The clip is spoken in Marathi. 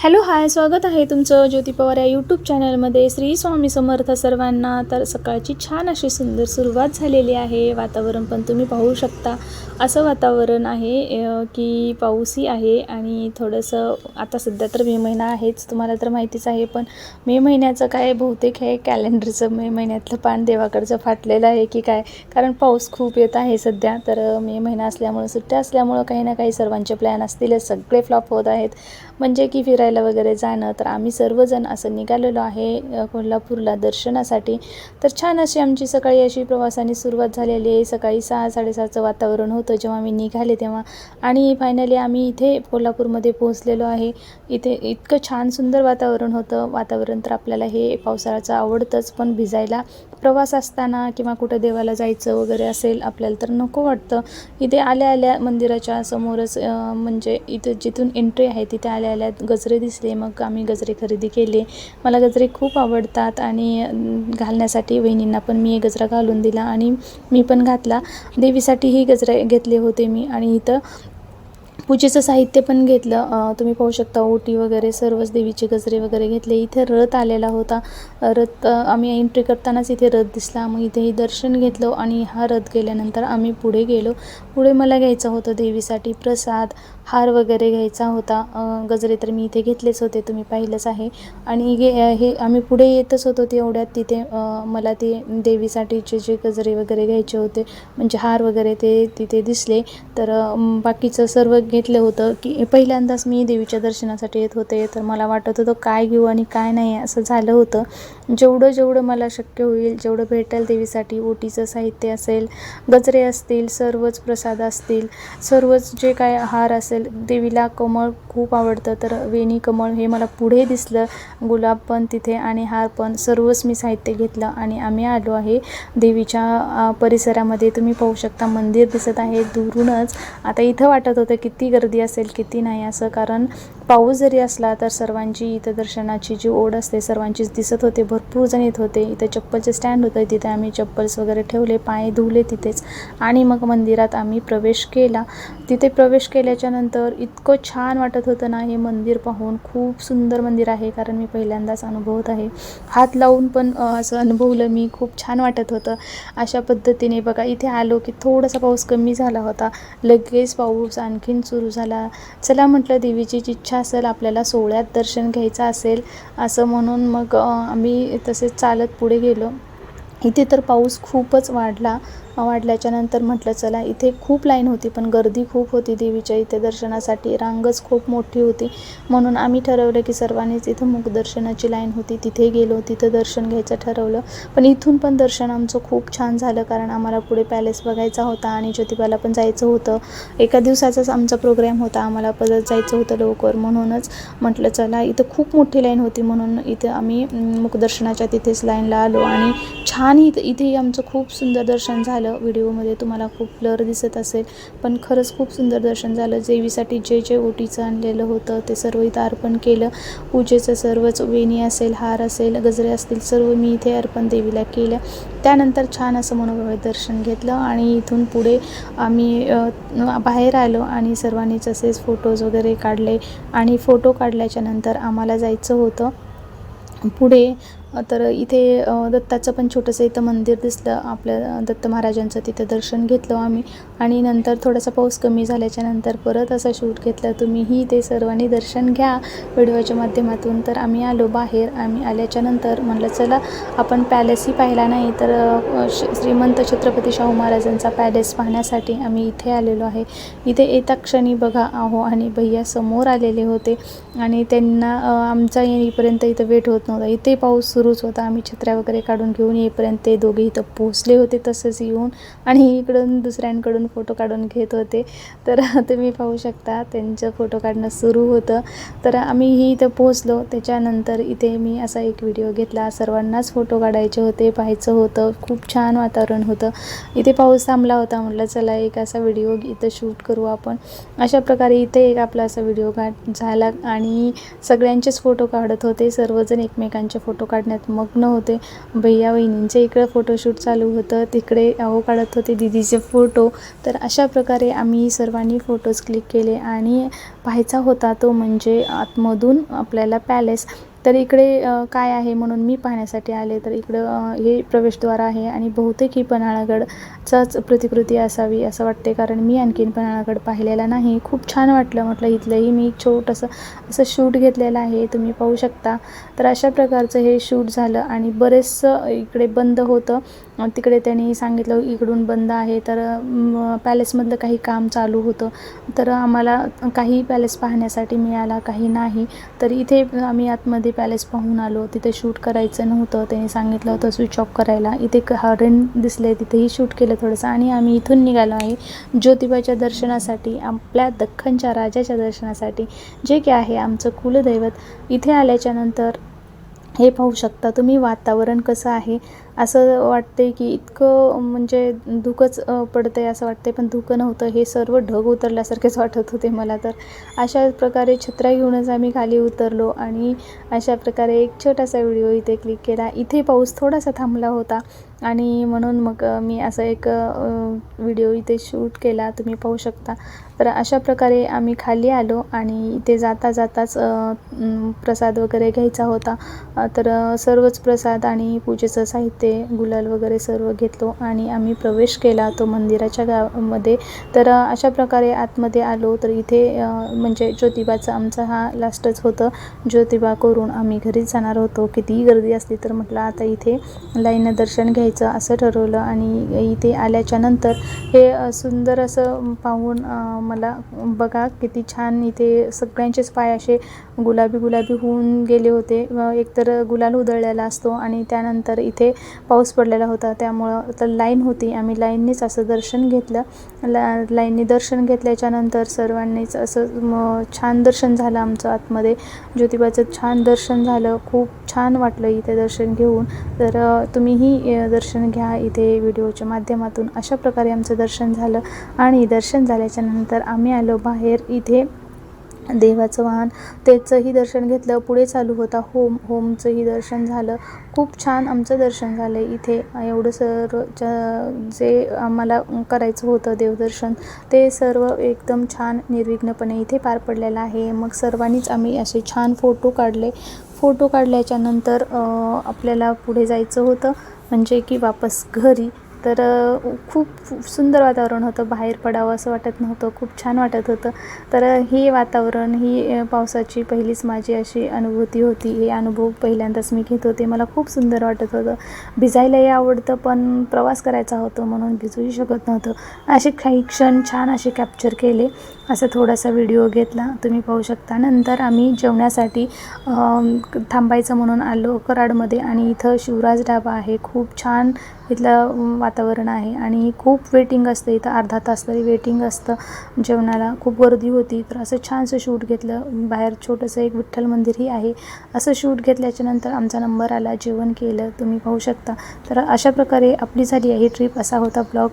हॅलो हाय स्वागत आहे तुमचं ज्योती पवार या यूट्यूब चॅनलमध्ये श्री स्वामी समर्थ सर्वांना तर सकाळची छान अशी सुंदर सुरुवात झालेली आहे. वातावरण पण तुम्ही पाहू शकता. असं वातावरण आहे की पाऊसही आहे आणि थोडंसं आता सध्या तर मे महिना आहेच तुम्हाला तर माहितीच आहे पण मे महिन्याचं काय बहुतेक हे कॅलेंडरचं मे महिन्यातलं पान देवाकडचं फाटलेलं आहे की काय? कारण पाऊस खूप येत आहे सध्या तर मे महिना असल्यामुळं सुट्ट्या असल्यामुळं काही ना काही सर्वांचे प्लॅन असतील सगळे फ्लॉप होत आहेत. म्हणजे की फिरायला वगैरे जाणं तर आम्ही सर्वजण असं निघालेलो आहे कोल्हापूरला दर्शनासाठी. तर छान अशी आमची सकाळी अशी प्रवासाने सुरुवात झालेली आहे. सकाळी सहा साडेसहाचं वातावरण होतं जेव्हा आम्ही निघाले तेव्हा. आणि फायनली आम्ही इथे कोल्हापूरमध्ये पोहोचलेलो आहे. इथे इतकं छान सुंदर वातावरण होतं. वातावरण तर आपल्याला हे पावसाळ्याचं आवडतंच पण भिजायला प्रवास असताना किंवा कुठं देवाला जायचं वगैरे असेल आपल्याला तर नको वाटतं. इथे आल्या आल्या मंदिराच्या समोरच म्हणजे इथं जिथून एंट्री आहे तिथे आल्या आल्या गजरे दिसले मग आम्ही गजरे खरेदी केले. मला गजरे खूप आवडतात आणि घालण्यासाठी वहिनींना पण मी एक गजरा घालून दिला आणि मी पण घातला. देवीसाठीही गजरे घेतले होते मी आणि इथं पूजेचं साहित्य पण घेतलं. तुम्ही पाहू शकता ओटी वगैरे सर्वच देवीचे गजरे वगैरे घेतले. इथे रथ आलेला होता. रथ आम्ही एंट्री करतानाच इथे रथ दिसला. मग इथेही दर्शन घेतलं आणि हा रथ गेल्यानंतर आम्ही पुढे गेलो. पुढे मला घ्यायचं होतं देवीसाठी प्रसाद हार वगैरे घ्यायचा होता. गजरे तर मी इथे घेतलेच होते. तुम्ही पाहिलंच आहे. आणि गे हे आम्ही पुढे येतच होतो तेवढ्यात तिथे मला ते देवीसाठीचे जे गजरे वगैरे घ्यायचे होते म्हणजे हार वगैरे ते तिथे दिसले. तर बाकीचं सर्व सांगितलं होतं की पहिल्यांदाच मी देवीच्या दर्शनासाठी येत होते तर मला वाटत होतं काय घेऊ आणि काय नाही असं झालं होतं. जेवढं जेवढं मला शक्य होईल जेवढं भेटेल देवीसाठी ओटीचं साहित्य असेल गजरे असतील सर्वच प्रसाद असतील सर्वच जे काय हार असेल देवीला कमळ खूप आवडतं. तर वेणी कमळ हे मला पुढे दिसलं गुलाब पण तिथे आणि हार पण सर्वच मी साहित्य घेतलं आणि आम्ही आलो आहे. देवीच्या परिसरामध्ये तुम्ही पाहू शकता मंदिर दिसत आहे दुरूनच. आता इथं वाटत होतं किती गर्दी असेल किती नाही असं कारण पाऊस जरी असला तर सर्वांची इथं दर्शनाची जी ओढ असते सर्वांचीच दिसत होते भरपूर जण येत होते. इथं चप्पलचे स्टँड होतं तिथे आम्ही चप्पल्स वगैरे ठेवले पाय धुवले तिथेच. आणि मग मंदिरात आम्ही प्रवेश केला. तिथे प्रवेश केल्याच्यानंतर इतकं छान वाटत होतं ना हे मंदिर पाहून. खूप सुंदर मंदिर आहे कारण मी पहिल्यांदाच अनुभवत आहे. हात लावून पण असं अनुभवलं मी खूप छान वाटत होतं. अशा पद्धतीने बघा इथे आलो की थोडासा पाऊस कमी झाला होता. लगेच पाऊस आणखीन सुरू झाला. चला म्हटलं देवीची इच्छा असेल आपल्याला सोहळ्यात दर्शन घ्यायचं असेल असं म्हणून मग आम्ही तसेच चालत पुढे गेलो. इथे तर पाऊस खूपच वाढला. वाढल्याच्यानंतर म्हटलं चला इथे खूप लाईन होती पण गर्दी खूप होती देवीच्या इथे दर्शनासाठी. रांगच खूप मोठी होती. म्हणून आम्ही ठरवलं की सर्वांनीच इथं मुखदर्शनाची लाईन होती. तिथे गेलो तिथं दर्शन घ्यायचं ठरवलं. पण इथून पण दर्शन आमचं खूप छान झालं कारण आम्हाला पुढे पॅलेस बघायचा होता आणि ज्योतिबाला पण जायचं होतं. एका दिवसाचाच आमचा प्रोग्राम होता. आम्हाला परत जायचं होतं लवकर. म्हणूनच म्हटलं चला इथं खूप मोठी लाईन होती. म्हणून इथं आम्ही मुखदर्शनाच्या तिथेच लाईनला आलो आणि छान इथं इथेही आमचं खूप सुंदर दर्शन झालं. व्हिडिओमध्ये तुम्हाला खूप ब्लर दिसत असेल. पण खरंच खूप सुंदर दर्शन झालं. देवीसाठी जे जे ओटीचं आणलेलं होतं ते सर्व इथं अर्पण केलं. पूजेचं सर्वच वेणी असेल हार असेल गजरे असतील सर्व मी इथे अर्पण देवीला केलं. त्यानंतर छान असं मनोभावे दर्शन घेतलं आणि इथून पुढे आम्ही बाहेर आलो आणि सर्वांनी तसेच फोटोज वगैरे काढले. आणि फोटो काढल्याच्या नंतर आम्हाला जायचं होतं. पुढे तर इथे दत्ताचं पण छोटंसं इथं मंदिर दिसलं. आपल्या दत्त महाराजांचं तिथं दर्शन घेतलं आम्ही. आणि नंतर थोडासा पाऊस कमी झाल्याच्यानंतर परत असा शूट घेतलं. तुम्हीही ते सर्वांनी दर्शन घ्या व्हिडिओच्या माध्यमातून. तर आम्ही आलो बाहेर. आम्ही आल्याच्यानंतर म्हटलं चला आपण पॅलेसही पाहिला नाही तर श- श्रीमंत छत्रपती शाहू महाराजांचा पॅलेस पाहण्यासाठी आम्ही इथे आलेलो आहे. इथे येता क्षणी बघा आहो आणि भैया समोर आलेले होते आणि त्यांना आमचा येईपर्यंत इथं वेट होत नव्हता. इथे पाऊस सुरूच होता. आम्ही छत्र्या वगैरे काढून घेऊन येईपर्यंत ते दोघे इथं पोचले होते तसंच येऊन आणि इकडून दुसऱ्यांकडून फोटो काढून घेत होते. तर तुम्ही पाहू शकता त्यांचं फोटो काढणं सुरू होतं. तर आम्हीही इथं पोहोचलो. त्याच्यानंतर इथे मी असा एक व्हिडिओ घेतला. सर्वांनाच फोटो काढायचे होते पाहायचं होतं. खूप छान वातावरण होतं. इथे पाऊस थांबला होता. म्हटलं चला एक असा व्हिडिओ इथं शूट करू आपण. अशा प्रकारे इथे एक आपला असा व्हिडिओ काढ झाला आणि सगळ्यांचेच फोटो काढत होते. सर्वजण एकमेकांचे फोटो काढ काढण्यात मग्न होते. भैया वहिनींच्या इकडं फोटोशूट चालू होतं. तिकडे अहो काढत होते दिदीचे फोटो तर अशा प्रकारे आम्ही सर्वांनी फोटोज क्लिक केले आणि पाहायचा होता तो म्हणजे आतमधून आपल्याला पॅलेस तर इकडे काय आहे म्हणून मी पाहण्यासाठी आले. तर इकडं हे प्रवेशद्वार आहे आणि बहुतेक ही पन्हाळगडचाच प्रतिकृती असावी असं वाटते. कारण मी आणखीन पन्हाळगड पाहिलेला नाही. खूप छान वाटलं म्हटलं इथलंही. मी छोटंसं असं शूट घेतलेलं आहे. तुम्ही पाहू शकता. तर अशा प्रकारचं हे शूट झालं आणि बरेचसं इकडे बंद होतं. तिकडे त्यांनी सांगितलं इकडून बंद आहे. तर पॅलेसमधलं काही काम चालू होतं. तर आम्हाला काही पॅलेस पाहण्यासाठी मिळाला काही नाही. तर इथे आम्ही आतमध्ये पॅलेस पाहून आलो तिथे शूट करायचं नव्हतं त्यांनी सांगितलं होतं स्विच ऑफ करायला. इथे क- हरण दिसले तिथेही शूट केलं थोडंसं. आणि आम्ही इथून निघालो आहे ज्योतिबाच्या दर्शनासाठी आपल्या दख्खनच्या राजाच्या दर्शनासाठी जे की आहे आमचं कुलदैवत. इथे आल्याच्यानंतर हे पाहू शकता तुम्ही वातावरण कसं आहे. असं वाटते की इतकं म्हणजे धुकंच पडतं आहे असं वाटतंय पण धुकं नव्हतं. हे सर्व ढग उतरल्यासारखेच वाटत होते मला तर. अशा प्रकारे छत्र्या घेऊनच आम्ही खाली उतरलो आणि अशा प्रकारे एक छोटासा व्हिडिओ इथे क्लिक केला. इथे पाऊस थोडासा थांबला होता. आणि म्हणून मग मी असं एक व्हिडिओ इथे शूट केला तुम्ही पाहू शकता. तर अशा प्रकारे आम्ही खाली आलो आणि इथे जाता जाताच प्रसाद वगैरे घ्यायचा होता. तर सर्वच प्रसाद आणि पूजेचं साहित्य गुलाल वगैरे सर्व घेतलो आणि आम्ही प्रवेश केला तो मंदिराच्या गावामध्ये. तर अशा प्रकारे आतमध्ये आलो तर इथे म्हणजे ज्योतिबाचा आमचा हा लास्टच होतं. ज्योतिबा करून आम्ही घरीच जाणार होतो. कितीही गर्दी असली तर म्हटलं आता इथे लाईनं दर्शन घ्यायचं असं ठरवलं आणि इथे आल्याच्यानंतर हे सुंदर असं पाहून मला बघा किती छान इथे सगळ्यांचेच पाय असे गुलाबी गुलाबी होऊन गेले होते. व एकतर गुलाल उधळलेला असतो आणि त्यानंतर इथे पाऊस पडलेला होता. त्यामुळं तर लाईन होती. आम्ही लाईननीच असं दर्शन घेतलं. ला लाईननी दर्शन घेतल्याच्या नंतर सर्वांनीच असं म छान दर्शन झालं आमचं आतमध्ये. ज्योतिबाचं छान दर्शन झालं. खूप छान वाटलं इथे दर्शन घेऊन. तर तुम्हीही दर्शन घ्या इथे व्हिडिओच्या माध्यमातून. अशा प्रकारे आमचं दर्शन झालं. आणि दर्शन झाल्याच्यानंतर आम्ही आलो बाहेर इथे देवाचं वाहन. त्याचंही दर्शन घेतलं पुढे चालू होता. होम होमचंही दर्शन झालं. खूप छान आमचं दर्शन झालं इथे. एवढं सर्व ज- जे आम्हाला करायचं होतं देवदर्शन ते सर्व एकदम छान निर्विघ्नपणे इथे पार पडलेलं आहे. मग सर्वांनीच आम्ही असे छान फोटो काढले. फोटो काढल्याच्यानंतर आपल्याला पुढे जायचं होतं. म्हणजे की वापस घरी. तर खूप सुंदर वातावरण होतं. बाहेर पडावं असं वाटत नव्हतं. खूप छान वाटत होतं. तर हे वातावरण ही पावसाची पहिलीच माझी अशी अनुभूती होती. हे अनुभव पहिल्यांदाच मी घेत होते. मला खूप सुंदर वाटत होतं. भिजायलाही आवडतं पण प्रवास करायचा होतो म्हणून भिजूही शकत नव्हतं. असे काही क्षण छान असे कॅप्चर केले. असा थोडासा व्हिडिओ घेतला. तुम्ही पाहू शकता. नंतर आम्ही जेवण्यासाठी थांबायचं म्हणून आलो कराडमध्ये. आणि इथं शिवराज ढाबा आहे. खूप छान इथलं वातावरण आहे. आणि खूप वेटिंग असतं. इथं अर्धा तास तरी वेटिंग असतं जेवणाला. खूप गर्दी होती. तर असं छानसं शूट घेतलं. बाहेर छोटंसं एक विठ्ठल मंदिरही आहे. असं शूट घेतल्याच्यानंतर आमचा नंबर आला. जेवण केलं. तुम्ही पाहू शकता. तर अशा प्रकारे आपली झाली आहे ट्रिप असा होता ब्लॉग